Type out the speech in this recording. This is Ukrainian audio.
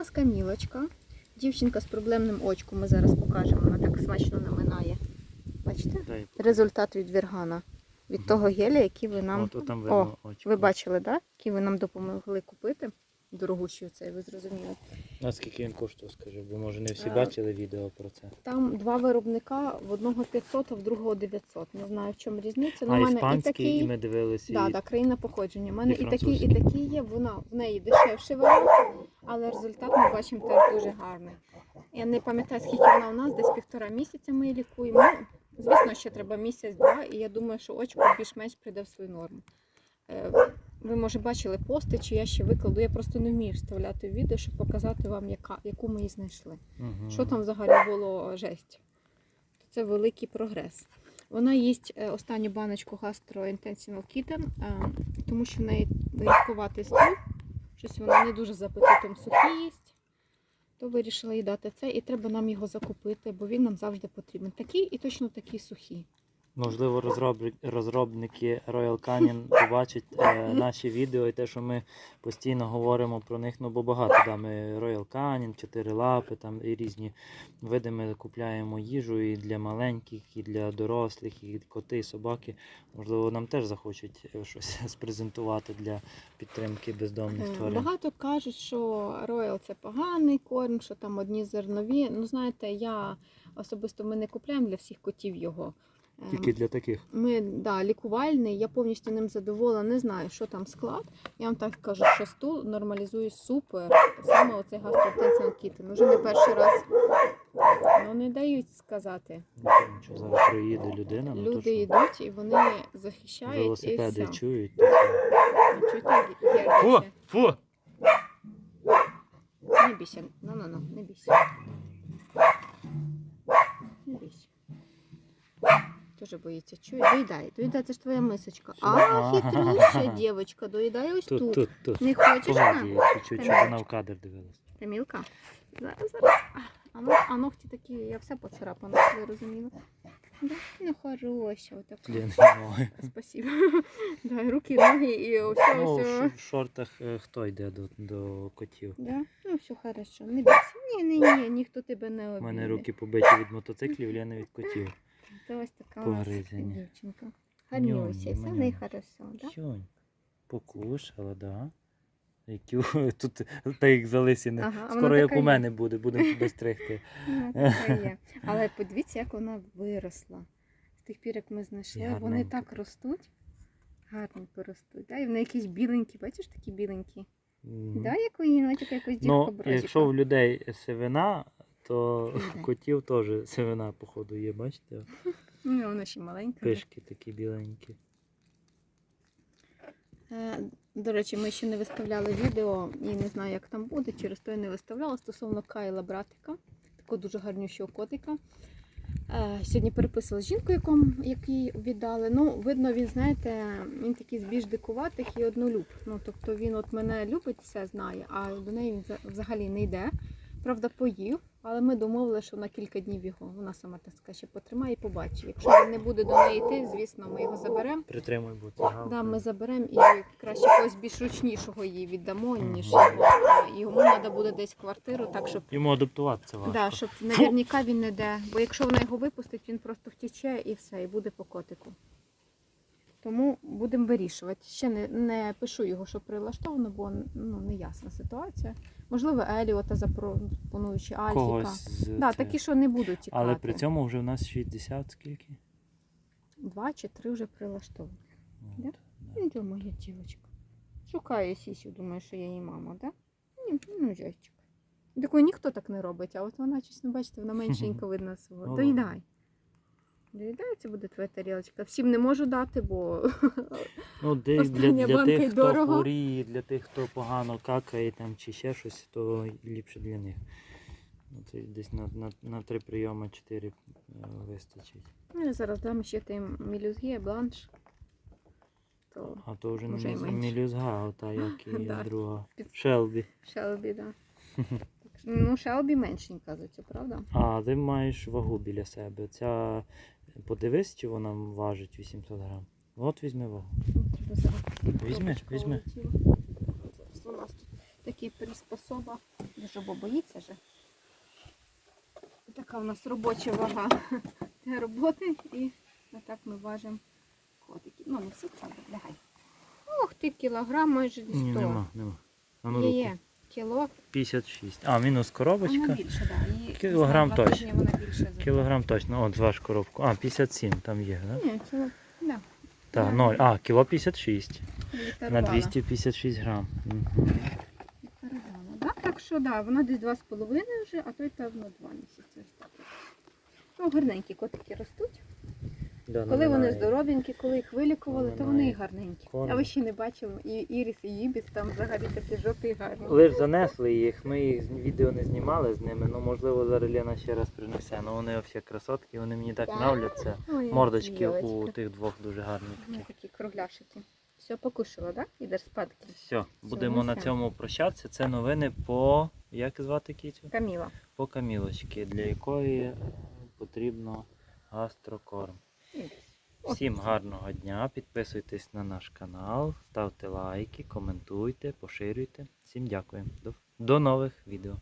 нас Камілочка. Дівчинка з проблемним очком. Ми зараз покажемо. Вона так смачно наминає. Бачите? Результат від вергана. Від того геля, який ви нам. От, там О, ви бачили, так? Який ви нам допомогли купити. Дорогущий цей, ви зрозуміли. А скільки він коштує, скажи, бо може не всі Е, бачили відео про це. Там два виробника, в одного 500, а в другого 900. Не знаю, в чому різниця. Ну, а мене і іспанський, такий. і ми дивилися. Да, і... да, країна походження. У мене І і, такий, і такий є. Вона в неї дешевший варіант, але результат ми бачимо теж дуже гарний. Я не пам'ятаю, скільки вона у нас, десь півтора місяця ми її лікуємо. Ну, звісно, ще треба місяць-два, і я думаю, що очко більш-менш прийде в свою норму. Е, Ви, може, бачили пости, чи я ще викладу. Я просто не вмію вставляти відео, щоб показати вам, яка, яку ми її знайшли. Мгм. Що там взагалі було жесть? Це великий прогрес. Вона їсть е, останню баночку гастроінтенсінал Kitten, е, тому що в неї рідкуватий стул, щось вона не дуже з апетитом сухі їсть. То вирішила їй дати це, і треба нам його закупити, бо він нам завжди потрібен. Такий і точно такий сухий. Можливо, розробники, розробники Royal Canin побачать е, наші відео і те, що ми постійно говоримо про них. Ну, бо багато да, ми Royal Canin, чотири лапи, там і різні види ми купляємо їжу і для маленьких, і для дорослих, і коти, і собаки. Можливо, нам теж захочуть е, щось спрезентувати для підтримки бездомних Е, тварин. Багато кажуть, що Royal це поганий корм, що там одні зернові. Ну, знаєте, я особисто ми не купляємо для всіх котів його. Тільки для таких. Ми да, лікувальний, я повністю ним задоволена. Не знаю, що там склад. Я вам так кажу, що стул нормалізує супер. Саме оцей гастроінтенсіал кітин. Уже не перший раз. Ну не дають сказати. Нічого, зараз приїде людина, ну, то Люди що? йдуть і вони захищають велосипеди і все. чують. то? Ну, чуєте, Фу, фу! Не бійся. Ну, ну, ну, не бійся. Тоже боїться. Чує, доїдай. Доїдай, це ж твоя мисочка. А, Ага. хитрюща дівчинка, доїдай ось Тут, тут. тут, тут. Не хочеш? Чуть-чуть, щоб вона в кадр дивилась. Камілка. Зараз, зараз. А, А, ну, а ногті такі, я все поцарапана, щоб ви розуміли. Да? Ну, хороша, отака. Ноги. Спасибо. Да, і руки, ноги і все, Ну, в все. ш- в шортах е, хто йде до, до котів? Да? Ну, все хорошо. Не бійся. Ні, ні, ні, ніхто тебе не У обійде. мене руки побиті від мотоциклів, Ліни від котів. Це ось така у нас дівчинка. Гарнюся, все в неї хорошо, да? Сьонь. Покушала, да. Які тут та їх залисіне. Ага, а вона Скоро як така у є. мене буде, будемо тебе стригти. Ну, така є. Але подивіться, як вона виросла. З тих пір, як ми знайшли, І вони гарненька. так ростуть. Гарненько ростуть. Да? І вони якісь біленькі, бачиш, такі біленькі. Мгм. Да, як у її, як якось Ну, дівка якщо в людей сивина, то в котів теж сивина, походу, є, бачите? Ну, вона ще маленька. Пишки такі біленькі. Е, До речі, ми ще не виставляли відео і не знаю, як там буде, через то я не виставляла стосовно Кайла братика, такого дуже гарнющого котика. Е, Сьогодні переписувала з жінкою, якому, який віддали. Ну, видно, він, знаєте, він такий з більш дикуватих і однолюб. Ну, тобто він от мене любить, все знає, а до неї він взагалі не йде. Правда, поїв, але ми домовили, що на кілька днів його вона сама так скаже, ще потримає і побачить. Якщо він не буде до неї йти, звісно, ми його заберемо. Притримуй, це. Да, ми заберемо і краще когось більш ручнішого її віддамо, ніж його. Йому треба буде десь квартиру, так щоб, Йому адаптуватися важко. да, щоб наверняка він не де. Бо якщо вона його випустить, він просто втіче і все, і буде по котику. Тому будемо вирішувати. Ще не, не пишу його, що прилаштовано, бо ну, не ясна ситуація. Можливо, Еліота запропоную, чи Альфіка. З Да, такі, що не будуть тікати. Але при цьому вже в нас 60 скільки? Два чи три вже прилаштовані. От, Да? да. Ну, моя дівчинка? Шукає сісю, думає, що я її мама, да? Ні, ну, зайчик. Такої ніхто так не робить, а от вона щось, не бачите, вона меншенько видно свого. Ну, Доїдай. Доїдай, це буде твоя тарілочка. Всім не можу дати, бо Ну, де, для, для й тих, хто хворіє, для тих, хто погано какає там, чи ще щось, то ліпше для них. Ну, Це десь на, на, на три прийоми, чотири е, вистачить. ну, я зараз дам ще тим мілюзгі, бланш. То А то вже не мілюзга, ота як і Да. друга. Під- Шелбі. Шелбі. Так що, Ну, Шелбі меншенька за цю, правда? А, ти маєш вагу біля себе. Ця подивись, чи вона важить 800 грам. От візьми вагу. Візьми, візьми. Зараз у нас тут такий приспособа Дуже бо боїться же. Така у нас робоча вага для роботи і отак ми важимо котики. Ну, не всі правда, лягай. Ох ти, кілограм майже 100. Ні, нема, нема. А ну Є, руку. є. Кіло. 56. А, мінус Вона коробочка. більше. Да. Кілограм два точно. тижні Вона більше. за- Кілограм точно. От ваш коробку. А, 57 там є, так? Да? Ні, кіло. Да. Так, Да. 0. А, кіло 56. На 256 грам. Мгм. Передала, да? Так що да, вона десь 2,5 вже, а той певно 2 місяці. Ось так. Ну, гарненькі котики ростуть. Да, Коли вони наминає. здоровенькі, коли їх вилікували, то вони і гарненькі. Корму. А ви ще не бачили, і Іріс, і Їбіс там взагалі такі жовті гарні. Лиш занесли їх, ми їх з- відео не знімали з ними, ну можливо зараз Лена ще раз принесе. Ну вони взагалі красотки, вони мені так Так. нравляться. Ой, Мордочки у тих двох дуже гарні Ну, такі. такі кругляшики. Все покушала, так? Да? Ідеш спадки. Все, будемо на цьому прощатися. Це новини по як звати кітю? Каміла. По камілочки, для якої потрібно гастрокорм. Всім гарного дня, підписуйтесь на наш канал, ставте лайки, коментуйте, поширюйте. Всім дякую. До нових відео.